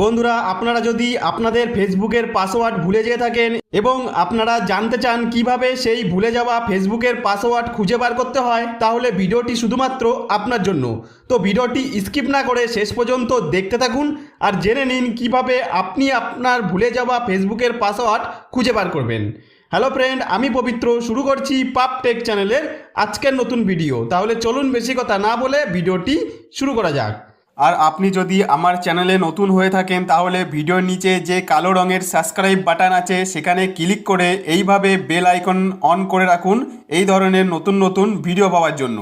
বন্ধুরা, আপনারা যদি আপনাদের ফেসবুকের পাসওয়ার্ড ভুলে যেয়ে থাকেন এবং আপনারা জানতে চান কীভাবে সেই ভুলে যাওয়া ফেসবুকের পাসওয়ার্ড খুঁজে বার করতে হয়, তাহলে ভিডিওটি শুধুমাত্র আপনার জন্য। তো ভিডিওটি স্কিপ না করে শেষ পর্যন্ত দেখতে থাকুন আর জেনে নিন কীভাবে আপনি আপনার ভুলে যাওয়া ফেসবুকের পাসওয়ার্ড খুঁজে বার করবেন। হ্যালো ফ্রেন্ড, আমি পবিত্র, শুরু করছি পাপ টেক চ্যানেলের আজকের নতুন ভিডিও। তাহলে চলুন বেশি কথা না বলে ভিডিওটি শুরু করা যাক। আর আপনি যদি আমার চ্যানেলে নতুন হয়ে থাকেন, তাহলে ভিডিওর নিচে যে কালো রঙের সাবস্ক্রাইব বাটন আছে, সেখানে ক্লিক করে এইভাবে বেল আইকন অন করে রাখুন, এই ধরনের নতুন নতুন ভিডিও পাওয়ার জন্য।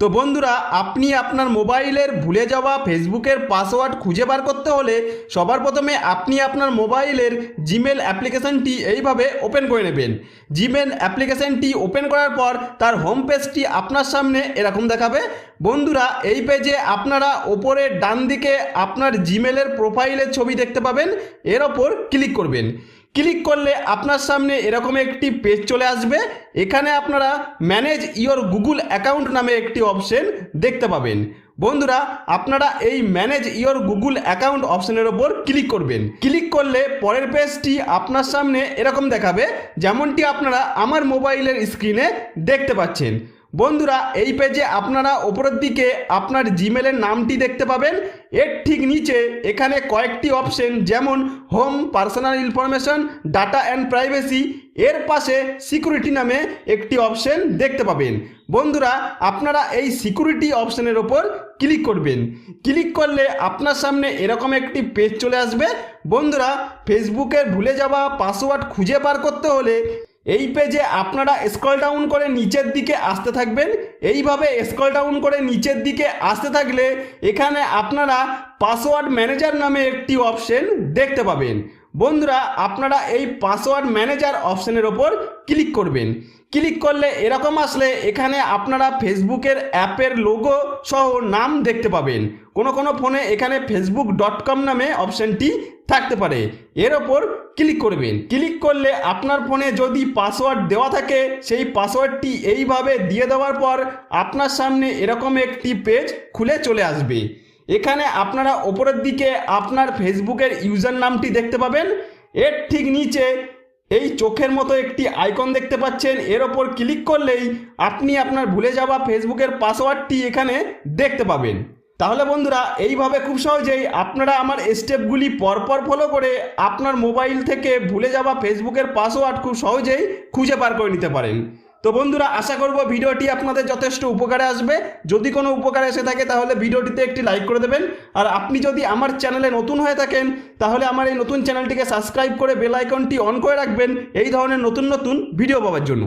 তো বন্ধুরা, আপনি আপনার মোবাইলের ভুলে যাওয়া ফেসবুকের পাসওয়ার্ড খুঁজে বার করতে হলে সবার প্রথমে আপনি আপনার মোবাইলের জিমেল অ্যাপ্লিকেশনটি এইভাবে ওপেন করে নেবেন। জিমেল অ্যাপ্লিকেশনটি ওপেন করার পর তার হোম পেজটি আপনার সামনে এরকম দেখাবে। বন্ধুরা, এই পেজে আপনারা ওপরের ডান দিকে আপনার জিমেলের প্রোফাইলের ছবি দেখতে পাবেন। এর ওপর ক্লিক করবেন। ক্লিক করলে আপনার সামনে এরকম একটি পেজ চলে আসবে। এখানে আপনারা ম্যানেজ ইওর গুগল অ্যাকাউন্ট নামে একটি অপশন দেখতে পাবেন। বন্ধুরা, আপনারা এই ম্যানেজ ইওর গুগল অ্যাকাউন্ট অপশনের ওপর ক্লিক করবেন। ক্লিক করলে পরের পেজটি আপনার সামনে এরকম দেখাবে, যেমনটি আপনারা আমার মোবাইলের স্ক্রিনে দেখতে পাচ্ছেন। বন্ধুরা, এই পেজে আপনারা ওপরের দিকে আপনার জিমেলের নামটি দেখতে পাবেন। এর ঠিক নিচে এখানে কয়েকটি অপশন যেমন home personal information data and privacy এর পাশে সিকিউরিটি নামে একটি অপশন দেখতে পাবেন। বন্ধুরা, আপনারা এই সিকিউরিটি অপশনের ওপর ক্লিক করবেন। ক্লিক করলে আপনার সামনে এরকম একটি পেজ চলে আসবে। বন্ধুরা ফেসবুকের ভুলে যাওয়া পাসওয়ার্ড খুঁজে বার করতে হলে এই পেজে আপনারা স্ক্রল ডাউন করে নিচের দিকে আসতে থাকবেন। এইভাবে স্ক্রল ডাউন করে নিচের দিকে আসতে থাকলে এখানে আপনারা পাসওয়ার্ড ম্যানেজার নামে একটি অপশন দেখতে পাবেন। বন্ধুরা, আপনারা এই পাসওয়ার্ড ম্যানেজার অপশনের ওপর ক্লিক করবেন। ক্লিক করলে এরকম আসলে এখানে আপনারা ফেসবুকের অ্যাপের লোগো সহ নাম দেখতে পাবেন। কোনো কোনো ফোনে এখানে ফেসবুক ডট কম নামে অপশনটি থাকতে পারে। এর ওপর ক্লিক করবেন। ক্লিক করলে আপনার ফোনে যদি পাসওয়ার্ড দেওয়া থাকে, সেই পাসওয়ার্ডটি এইভাবে দিয়ে দেওয়ার পর আপনার সামনে এরকম একটি পেজ খুলে চলে আসবে। এখানে আপনারা ওপরের দিকে আপনার ফেসবুকের ইউজার নামটি দেখতে পাবেন। এর ঠিক নিচে এই চোখের মতো একটি আইকন দেখতে পাচ্ছেন। এর ওপর ক্লিক করলেই আপনি আপনার ভুলে যাওয়া ফেসবুকের পাসওয়ার্ডটি এখানে দেখতে পাবেন। তাহলে বন্ধুরা, এইভাবে খুব সহজেই আপনারা আমার স্টেপগুলি পরপর ফলো করে আপনার মোবাইল থেকে ভুলে যাওয়া ফেসবুকের পাসওয়ার্ড খুব সহজেই খুঁজে বার করে নিতে পারেন। তো বন্ধুরা, আশা করব ভিডিওটি আপনাদের যথেষ্ট উপকারে আসবে। যদি কোনো উপকারে এসে থাকে, তাহলে ভিডিওটিতে একটি লাইক করে দেবেন। আর আপনি যদি আমার চ্যানেলে নতুন হয়ে থাকেন, তাহলে আমার এই নতুন চ্যানেলটিকে সাবস্ক্রাইব করে বেল আইকনটি অন করে রাখবেন। এই ধরনের নতুন নতুন ভিডিও পাওয়ার জন্য।